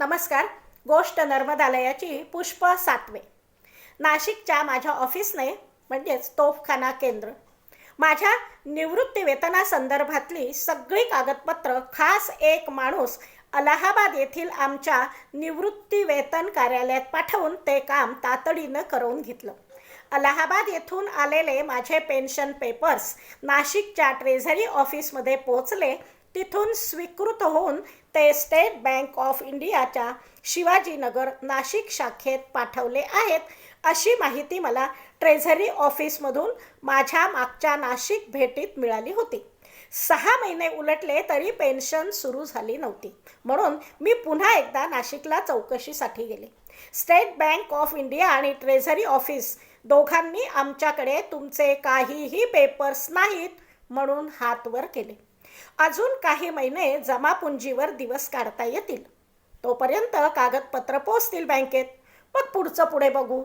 नमस्कार गोष्ट नर्मदालयाची पुष्प सातवे. नाशिकच्या माझ्या ऑफिसने म्हणजेच तोफखाना केंद्र माझ्या निवृत्ती वेतनासंदर्भातली सगळी कागदपत्र खास एक माणूस अलाहाबाद येथील आमच्या निवृत्ती वेतन कार्यालयात पाठवून ते काम तातडीनं करून घेतलं. अलाहाबाद येथून आलेले माझे पेन्शन पेपर्स नाशिकच्या ट्रेझरी ऑफिसमध्ये पोहोचले तिथून स्वीकृत होऊन ते स्टेट बँक ऑफ इंडियाच्या शिवाजीनगर नाशिक शाखेत पाठवले आहेत अशी माहिती मला ट्रेझरी ऑफिसमधून माझ्या मागच्या नाशिक भेटीत मिळाली होती. सहा महिने उलटले तरी पेन्शन सुरू झाली नव्हती. म्हणून मी पुन्हा एकदा नाशिकला चौकशीसाठी गेले. स्टेट बँक ऑफ इंडिया आणि ट्रेझरी ऑफिस दोघांनी आमच्याकडे तुमचे काहीही पेपर्स नाहीत म्हणून हात वर केले. अजून काही महिने जमापुंजीवर दिवस काढता येतील. तोपर्यंत कागदपत्र पोचतील बँकेत. मग पुढचं पुढे बघू.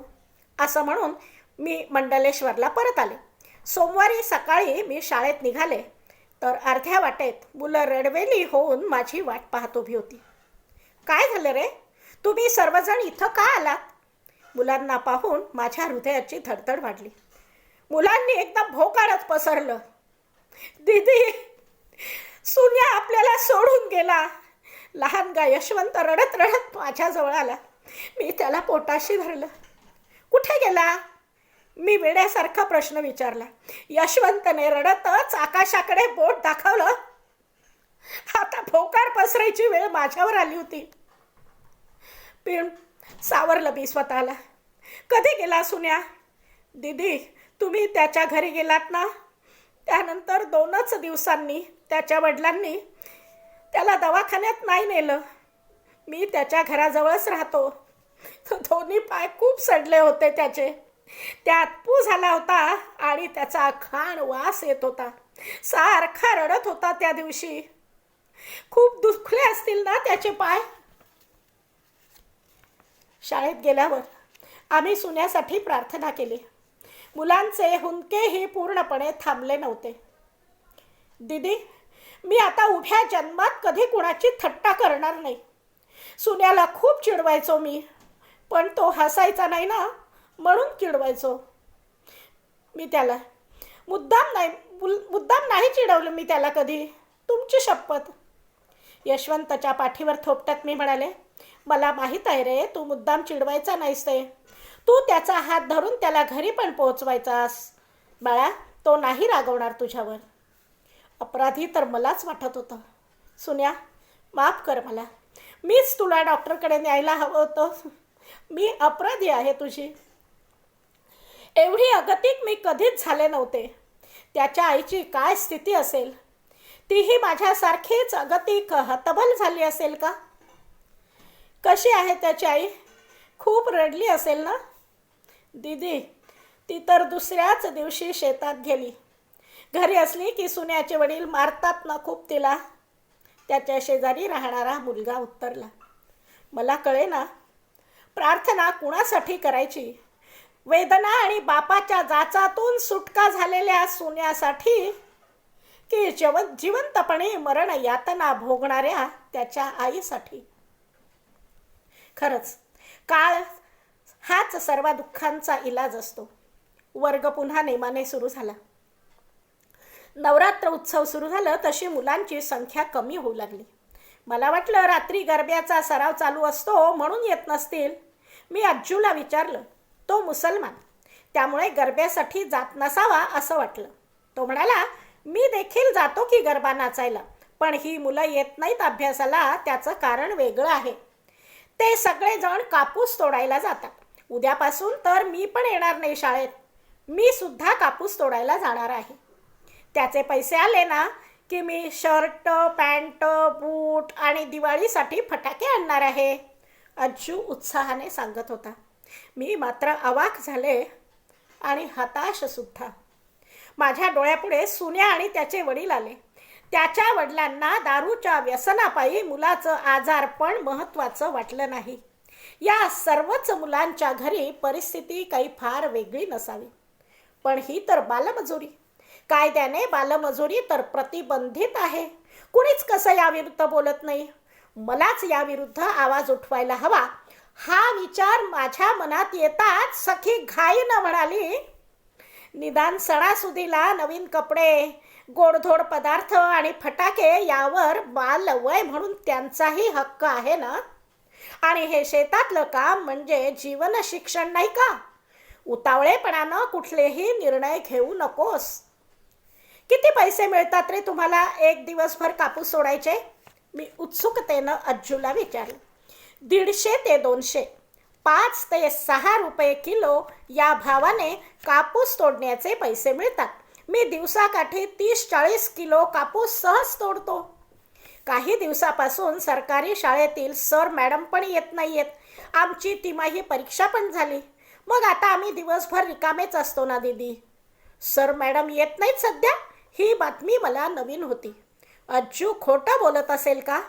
असं म्हणून मी मंडलेश्वरला परत आले. सोमवारी सकाळी मी शाळेत निघाले. तर अर्ध्या वाटेत मुलं रडवेली होऊन माझी वाट पाहत उभी होती. काय झालं रे? तुम्ही सर्वजण इथं का आलात? मुलांना पाहून माझ्या हृदयाची धडधड वाढली. मुलांनी एकदम भोकाळच पसरलं. दीदी सूर्या आपल्याला सोडून गेला. लहान गा यशवंत रडत रडत माझ्याजवळ आला. मी त्याला पोटाशी धरलं. कुठे गेला? मी वेड्यासारखा प्रश्न विचारला. यशवंतने रडतच आकाशाकडे बोट दाखवलं. आता भोकार पसरायची वेळ माझ्यावर आली होती. पिण सावरलं मी स्वतःला. कधी गेला सुन्या? दीदी तुम्ही त्याच्या घरी गेलात ना? त्यानंतर दोनच दिवसांनी त्याच्या वडिलांनी त्याला दवाखान्यात नाही नेलं. मी त्याच्या घराजवळच राहतो. दोन्ही पाय खूप सडले होते त्याचे. त्यात पू झाला होता आणि त्याचा खाण वास येत होता. सारखा रडत होता त्या दिवशी. खूप दुखले असतील ना त्याचे पाय? शाळेत गेल्यावर आम्ही सुन्यासाठी प्रार्थना केली. मुलांचे हुंकेही पूर्णपणे थांबले नव्हते. दीदी मी आता उभ्या जन्मात कधी कुणाची थट्टा करणार नाही. सुन्याला खूप चिडवायचो मी पण तो हसायचा नाही ना म्हणून चिडवायचो. मी त्याला मुद्दाम नाही मुल- मुद्दाम नाही चिडवलं मी त्याला कधी. तुमची शपथ. यशवंतच्या पाठीवर थोपटत मी म्हणाले मला माहीत आहे रे तू मुद्दाम चिडवायचा नाहीस ते. तू त्याचा हात धरून त्याला घरी पण पोहोचवायचास. बाळा तो नाही रागवणार तुझ्यावर. अपराधी तर मलाच वाटत होतं. सुन्या माफ कर मला. मीच तुला डॉक्टरकडे न्यायला हवं होतं. मी अपराधी आहे तुझी. एवढी अगतिक मी कधीच झाले नव्हते. त्याच्या आईची काय स्थिती असेल? तीही माझ्यासारखीच अगतिक हतबल झाली असेल का? कशी आहे त्याची आई? खूप रडली असेल ना? दीदी ती तर दुसऱ्याच दिवशी शेतात गेली. घरी असली की सुन्याचे वडील मारतात ना खूप तिला. त्याच्या शेजारी राहणारा मुलगा उत्तरला. मला कळे ना प्रार्थना कुणासाठी करायची? वेदना आणि बापाच्या जाचातून सुटका झालेल्या सोन्यासाठी की जव जिवंतपणे मरण यातना भोगणाऱ्या त्याच्या आईसाठी? खरंच काळ हाच सर्व दुःखांचा इलाज असतो. वर्ग पुन्हा नेमाने सुरू झाला. नवरात्र उत्सव सुरू झालं तशी मुलांची संख्या कमी होऊ लागली. मला वाटलं रात्री गरब्याचा सराव चालू असतो म्हणून येत नसतील. मी अज्जूला विचारलं तो मुसलमान त्यामुळे गरब्यासाठी जात नसावा असं वाटलं. तो म्हणाला मी देखील जातो की गरबा नाचायला पण ही मुलं येत नाहीत अभ्यासाला त्याचं कारण वेगळं आहे. ते सगळेजण कापूस तोडायला जातात. उद्यापासून तर मी पण येणार नाही शाळेत. मी सुद्धा कापूस तोडायला जाणार आहे. त्याचे पैसे आले ना की मी शर्ट पॅन्ट बूट आणि दिवाळीसाठी फटाके आणणार आहे. अज्जू उत्साहाने सांगत होता. मी मात्र अवाक झाले आणि हताशसुद्धा माझ्या डोळ्यापुढे सुन्या आणि त्याचे वडील आले. त्याच्या वडिलांना दारूच्या व्यसनापायी मुलाचं आजारपण महत्त्वाचं वाटलं नाही. या सर्वच मुलांच्या घरी परिस्थिती काही फार वेगळी नसावी. पण ही तर बालमजुरी. कायद्याने बालमजुरी तर प्रतिबंधित आहे. कुणीच कसं याविरुद्ध बोलत नाही? मलाच याविरुद्ध आवाज उठवायला हवा. हा विचार माझ्या मनात येताच सखी घाईनं म्हणाली निदान सणासुदीला नवीन कपडे गोडधोड पदार्थ आणि फटाके यावर बालवय म्हणून त्यांचाही हक्क आहे ना? आणि हे शेतातलं काम म्हणजे जीवन शिक्षण नाही का? उतावळेपणानं कुठलेही निर्णय घेऊ नकोस. किती पैसे मिळतात रे तुम्हाला एक दिवसभर कापूस सोडायचे? मी उत्सुकतेनं अज्जूला विचारलं. दीडशे ते दोनशे. पाच ते सहा रुपये किलो या भावाने कापूस तोडण्याचे पैसे मिळतात. मी दिवसाकाठी तीस चाळीस किलो कापूस सहज तोडतो. काही दिवसापासून सरकारी शाळेतील सर मॅडम पण येत नाही आहेत आमची तिमाही परीक्षा पण झाली. मग आता आम्ही दिवसभर रिकामेच असतो ना दीदी? सर मॅडम येत नाहीत सध्या? ही बातमी मला नवीन होती. अज्जू खोटं बोलत असेल का?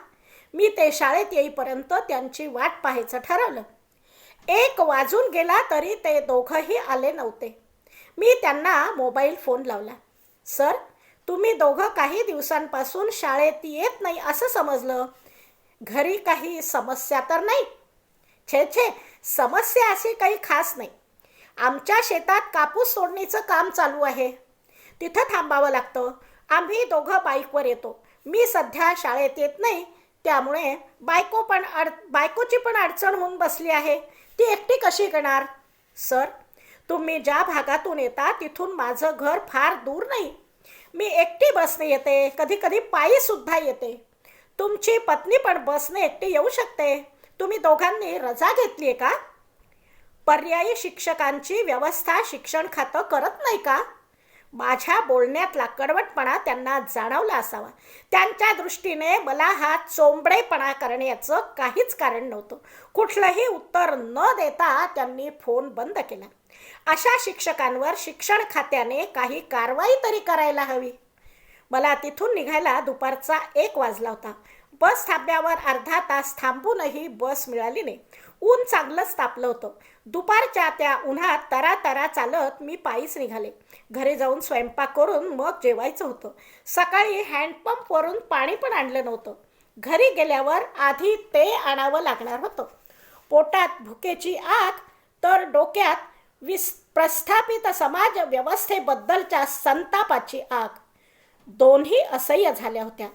मी ते शाळेत येईपर्यंत त्यांची वाट पाहायचं ठरवलं. एक वाजून गेला तरी ते दोघंही आले नव्हते. मी त्यांना मोबाईल फोन लावला. सर तुम्ही दोघं काही दिवसांपासून शाळेत येत नाही असं समजलं. घरी काही समस्या तर नाही? छे छे समस्या अशी काही खास नाही. आमच्या शेतात कापूस सोडणीचं काम चालू आहे. तिथं थांबावं लागतं. आम्ही दोघं बाईकवर येतो. मी सध्या शाळेत येत नाही. त्यामुळे बायको पण अड बायकोची पण अडचण होऊन बसली आहे. ती एकटी कशी करणार सर तुम्ही ज्या भागातून येता तिथून माझं घर फार दूर नाही. मी एकटी बसने येते. कधी कधी पायीसुद्धा येते. तुमची पत्नी पण बसने एकटी येऊ शकते. तुम्ही दोघांनी रजा घेतली आहे का? पर्यायी शिक्षकांची व्यवस्था शिक्षण खातं करत नाही का? माझ्या बोलण्यातला कडवटपणा त्यांना जाणवला असावा. त्यांच्या दृष्टीने मला हा चोंबडेपणा करण्याचं काहीच कारण नव्हतं. कुठलंही उत्तर न देता त्यांनी फोन बंद केला. अशा शिक्षकांवर शिक्षण खात्याने काही कारवाई तरी करायला हवी. मला तिथून निघायला दुपारचा एक वाजला होता. बस थांब्यावर अर्धा तास थांबूनही बस मिळाली नाही. ऊन चांगलंच तापलं होतं. दुपारच्या त्या उन्हात तरा तरा चालत मी पायीच निघाले. घरी जाऊन स्वयंपाक करून मग जेवायचं होतं. सकाळी हँडपंपवरून पाणी पण आणलं नव्हतं. घरी गेल्यावर आधी ते आणावं लागणार होतं. पोटात भुकेची आग तर डोक्यात विस प्रस्थापित समाज व्यवस्थेबद्दलच्या संतापाची आग. दोन्ही असह्य झाल्या होत्या.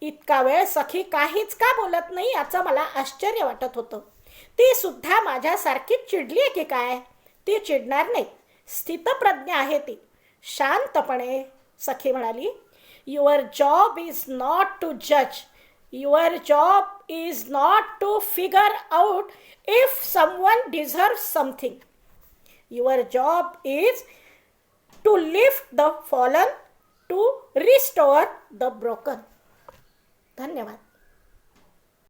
इतका वेळ सखी काहीच का बोलत नाही याचं मला आश्चर्य वाटत होतं. ती सुद्धा माझ्यासारखी चिडली आहे की काय? ती चिडणार नाही. स्थितप्रज्ञ आहे ती. शांतपणे सखी म्हणाली your job is not to जज your job is not to figure out if someone deserve something your job is to lift the fallen to restore the broken धन्यवाद.